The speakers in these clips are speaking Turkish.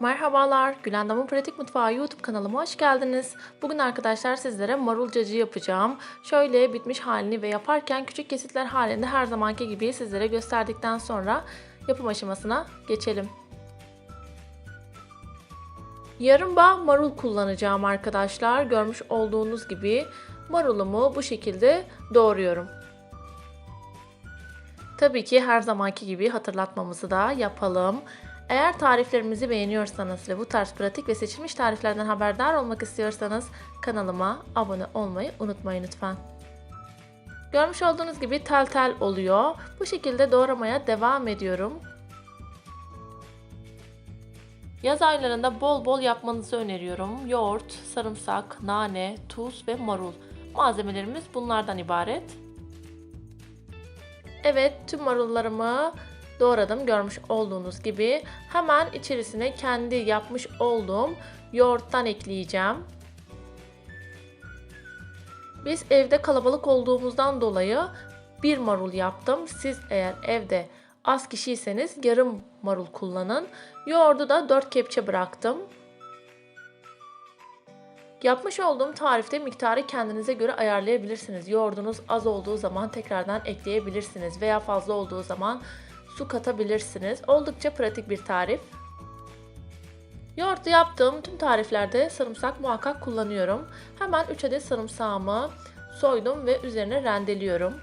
Merhabalar, Gülendam'ın Pratik Mutfağı YouTube kanalıma hoş geldiniz. Bugün arkadaşlar sizlere marul cacığı yapacağım. Şöyle bitmiş halini ve yaparken küçük kesitler halinde her zamanki gibi sizlere gösterdikten sonra yapım aşamasına geçelim. Yarım bağ marul kullanacağım arkadaşlar. Görmüş olduğunuz gibi marulumu bu şekilde doğruyorum. Tabii ki her zamanki gibi hatırlatmamızı da yapalım. Eğer tariflerimizi beğeniyorsanız ve bu tarz pratik ve seçilmiş tariflerden haberdar olmak istiyorsanız kanalıma abone olmayı unutmayın lütfen. Görmüş olduğunuz gibi tel tel oluyor. Bu şekilde doğramaya devam ediyorum. Yaz aylarında bol bol yapmanızı öneriyorum. Yoğurt, sarımsak, nane, tuz ve marul. Malzemelerimiz bunlardan ibaret. Evet, tüm marullarımı doğradım görmüş olduğunuz gibi. Hemen içerisine kendi yapmış olduğum yoğurttan ekleyeceğim. Biz evde kalabalık olduğumuzdan dolayı bir marul yaptım. Siz eğer evde az kişiyseniz yarım marul kullanın. Yoğurdu da 4 kepçe bıraktım. Yapmış olduğum tarifte miktarı kendinize göre ayarlayabilirsiniz. Yoğurdunuz az olduğu zaman tekrardan ekleyebilirsiniz veya fazla olduğu zaman su katabilirsiniz. Oldukça pratik bir tarif. Yoğurtlu yaptığım tüm tariflerde sarımsak muhakkak kullanıyorum. Hemen 3 adet sarımsağımı soydum ve üzerine rendeliyorum.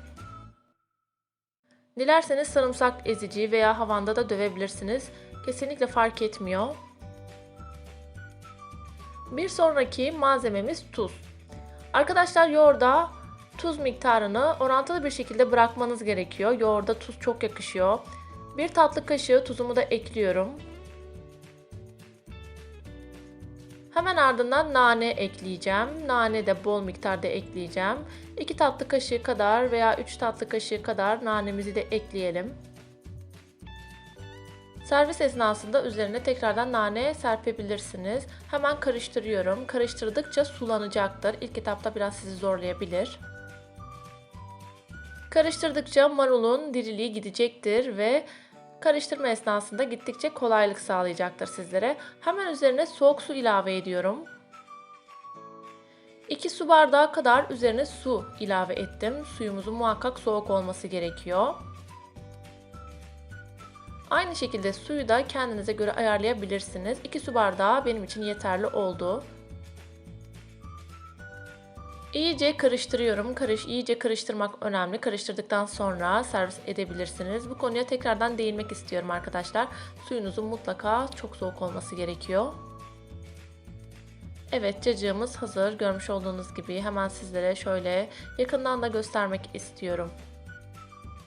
Dilerseniz sarımsak ezici veya havanda da dövebilirsiniz. Kesinlikle fark etmiyor. Bir sonraki malzememiz tuz. Arkadaşlar yoğurda tuz miktarını orantılı bir şekilde bırakmanız gerekiyor. Yoğurda tuz çok yakışıyor. Bir tatlı kaşığı tuzumu da ekliyorum. Hemen ardından nane ekleyeceğim. Nane de bol miktarda ekleyeceğim. 2 tatlı kaşığı kadar veya 3 tatlı kaşığı kadar nanemizi de ekleyelim. Servis esnasında üzerine tekrardan nane serpebilirsiniz. Hemen karıştırıyorum. Karıştırdıkça sulanacaktır. İlk etapta biraz sizi zorlayabilir. Karıştırdıkça marulun diriliği gidecektir ve karıştırma esnasında gittikçe kolaylık sağlayacaktır sizlere. Hemen üzerine soğuk su ilave ediyorum. 2 su bardağı kadar üzerine su ilave ettim. Suyumuzun muhakkak soğuk olması gerekiyor. Aynı şekilde suyu da kendinize göre ayarlayabilirsiniz. 2 su bardağı benim için yeterli oldu. İyice karıştırıyorum. Karış, iyice karıştırmak önemli. Karıştırdıktan sonra servis edebilirsiniz. Bu konuya tekrardan değinmek istiyorum arkadaşlar. Suyunuzun mutlaka çok soğuk olması gerekiyor. Evet cacığımız hazır. Görmüş olduğunuz gibi hemen sizlere şöyle yakından da göstermek istiyorum.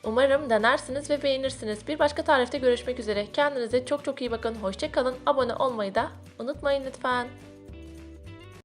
Umarım denersiniz ve beğenirsiniz. Bir başka tarifte görüşmek üzere. Kendinize çok çok iyi bakın. Hoşçakalın. Abone olmayı da unutmayın lütfen.